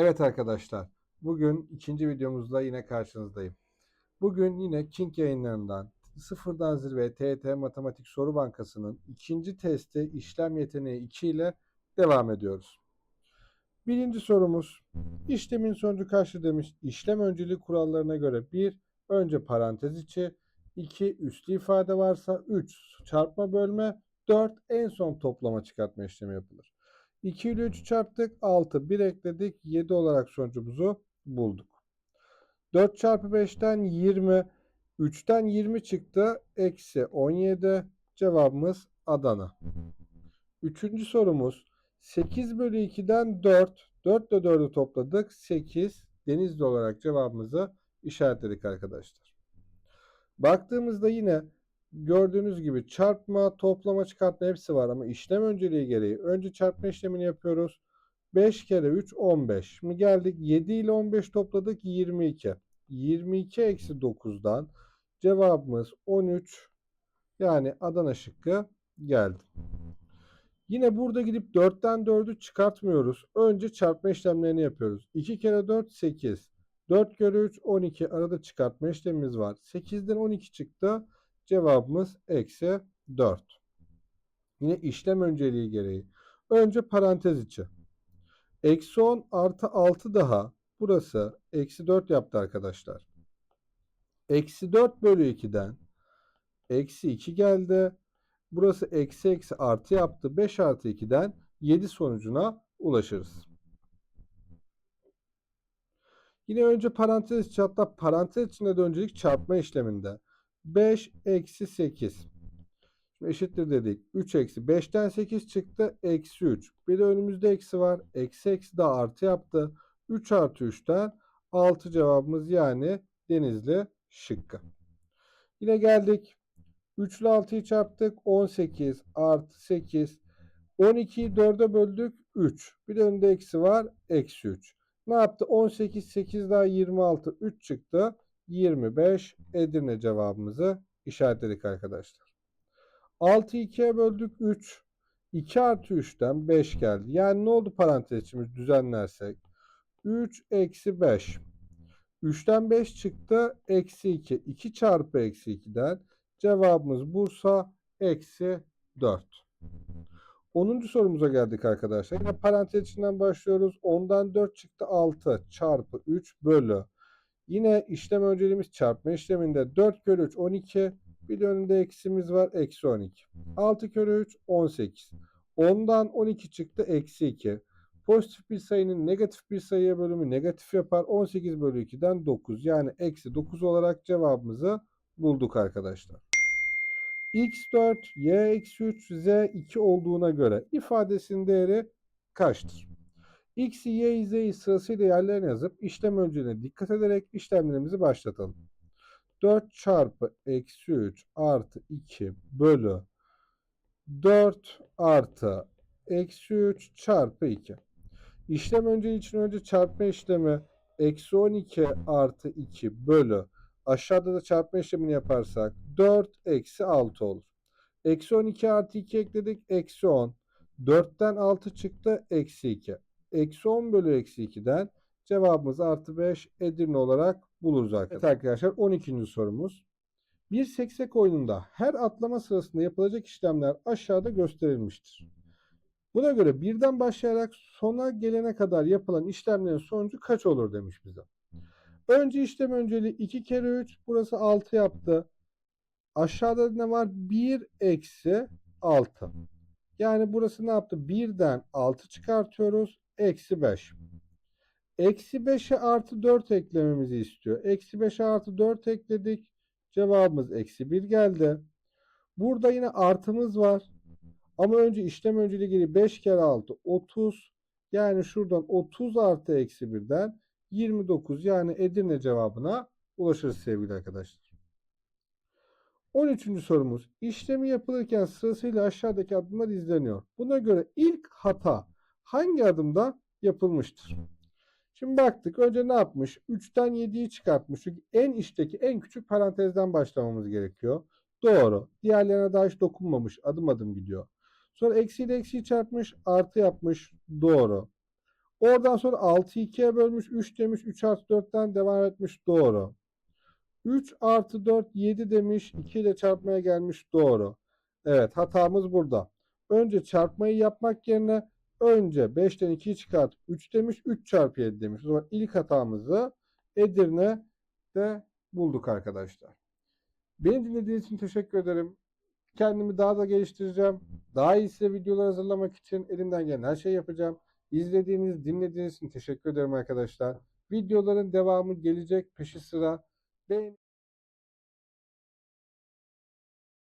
Evet arkadaşlar, bugün ikinci videomuzla yine karşınızdayım. Bugün yine King yayınlarından Sıfırdan Zirve TET Matematik Soru Bankası'nın ikinci testi işlem yeteneği 2 ile devam ediyoruz. Birinci sorumuz, işlemin sonucu kaçtır demiş. İşlem önceliği kurallarına göre 1. Önce parantez içi, 2. Üslü ifade varsa 3. Çarpma bölme, 4. En son toplama çıkartma işlemi yapılır. 2 ile 3'ü çarptık. 6. 1 ekledik. 7 olarak sonucumuzu bulduk. 4 çarpı 5'ten 20. 3'ten 20 çıktı. Eksi 17. Cevabımız Adana. Üçüncü sorumuz. 8 bölü 2'den 4. 4 ile 4'ü topladık. 8. Denizli olarak cevabımızı işaretledik arkadaşlar. Baktığımızda yine gördüğünüz gibi çarpma, toplama, çıkartma hepsi var ama işlem önceliği gereği önce çarpma işlemini yapıyoruz. 5 kere 3 15. Şimdi geldik 7 ile 15 topladık 22. 22 eksi 9'dan cevabımız 13 yani Adana şıkkı geldi. Yine burada gidip 4'ten 4'ü çıkartmıyoruz. Önce çarpma işlemlerini yapıyoruz. 2 kere 4 8. 4 kere 3 12. Arada çıkartma işlemimiz var. 8'den 12 çıktı. Cevabımız eksi 4. Yine işlem önceliği gereği. Önce parantez içi. Eksi 10 artı 6 daha. Burası eksi 4 yaptı arkadaşlar. Eksi 4 bölü 2'den eksi 2 geldi. Burası eksi eksi artı yaptı. 5 artı 2'den 7 sonucuna ulaşırız. Yine önce parantez içi hatta parantez içinde de öncelik çarpma işleminde. 5 eksi 8. Şimdi eşittir dedik. 3 eksi 5'ten 8 çıktı. Eksi 3. Bir de önümüzde eksi var. Eksi eksi de artı yaptı. 3 artı 3'ten 6 cevabımız yani Denizli şıkkı. Yine geldik. 3 ile 6'yı çarptık. 18 artı 8. 12'yi 4'e böldük. 3. Bir de önünde eksi var. Eksi 3. Ne yaptı? 18, 8 daha 26. 3 çıktı. 25 Edirne cevabımızı işaretledik arkadaşlar. 6'yı 2'ye böldük 3. 2 artı 3'ten 5 geldi. Yani ne oldu parantez içimiz düzenlersek? 3 eksi 5. 3'ten 5 çıktı. Eksi 2. 2 çarpı eksi 2'den cevabımız Bursa eksi 4. 10. sorumuza geldik arkadaşlar. Yine parantez içinden başlıyoruz. 10'dan 4 çıktı 6 çarpı 3 bölü. Yine işlem önceliğimiz çarpma işleminde 4 kere 3 12. Bir de önünde eksimiz var. Eksi 12. 6 kere 3 18. 10'dan 12 çıktı. Eksi 2. Pozitif bir sayının negatif bir sayıya bölümü negatif yapar. 18 bölü 2'den 9. Yani eksi 9 olarak cevabımızı bulduk arkadaşlar. x4, y eksi 3, z 2 olduğuna göre ifadesinin değeri kaçtır? X'i, Y'yi, Z'yi sırasıyla yerlerine yazıp işlem önceliğine dikkat ederek işlemlerimizi başlatalım. 4 çarpı eksi 3 artı 2 bölü 4 artı eksi 3 çarpı 2. İşlem önceliği için önce çarpma işlemi eksi 12 artı 2 bölü aşağıda da çarpma işlemini yaparsak 4 eksi 6 olur. Eksi 12 artı 2 ekledik eksi 10. 4'ten 6 çıktı eksi 2. Eksi 10 bölü eksi 2'den cevabımız artı 5 Edirne olarak buluruz arkadaşlar. Evet arkadaşlar 12. sorumuz. Bir seksek oyununda her atlama sırasında yapılacak işlemler aşağıda gösterilmiştir. Buna göre birden başlayarak sona gelene kadar yapılan işlemlerin sonucu kaç olur demiş bize. Önce işlem önceliği 2 kere 3 burası 6 yaptı. Aşağıda ne var? 1 eksi 6. Yani burası ne yaptı? 1'den 6 çıkartıyoruz. Eksi 5. Eksi 5'e artı 4 eklememizi istiyor. Eksi 5'e artı 4 ekledik. Cevabımız eksi 1 geldi. Burada yine artımız var. Ama önce işlem önceliği geri 5 kere 6 30. Yani şuradan 30 artı eksi 1'den 29 yani Edirne cevabına ulaşırız sevgili arkadaşlar. 13. sorumuz. İşlemi yapılırken sırasıyla aşağıdaki adımlar izleniyor. Buna göre ilk hata hangi adımda yapılmıştır? Şimdi baktık. Önce ne yapmış? 3'ten 7'yi çıkartmış. Çünkü en içteki en küçük parantezden başlamamız gerekiyor. Doğru. Diğerlerine daha hiç dokunmamış. Adım adım gidiyor. Sonra eksiyle eksiyi çarpmış. Artı yapmış. Doğru. Oradan sonra 6'yı 2'ye bölmüş. 3 demiş. 3 artı 4'ten devam etmiş. Doğru. 3 artı 4 7 demiş. 2 ile çarpmaya gelmiş. Doğru. Evet hatamız burada. Önce çarpmayı yapmak yerine önce 5'ten 2'yi çıkartıp 3 demiş. 3 çarpı 7 demiş. O zaman ilk hatamızı Edirne'de bulduk arkadaşlar. Beni dinlediğiniz için teşekkür ederim. Kendimi daha da geliştireceğim. Daha iyi size videolar hazırlamak için elimden gelen her şeyi yapacağım. İzlediğiniz, dinlediğiniz için teşekkür ederim arkadaşlar. Videoların devamı gelecek peşi sıra. they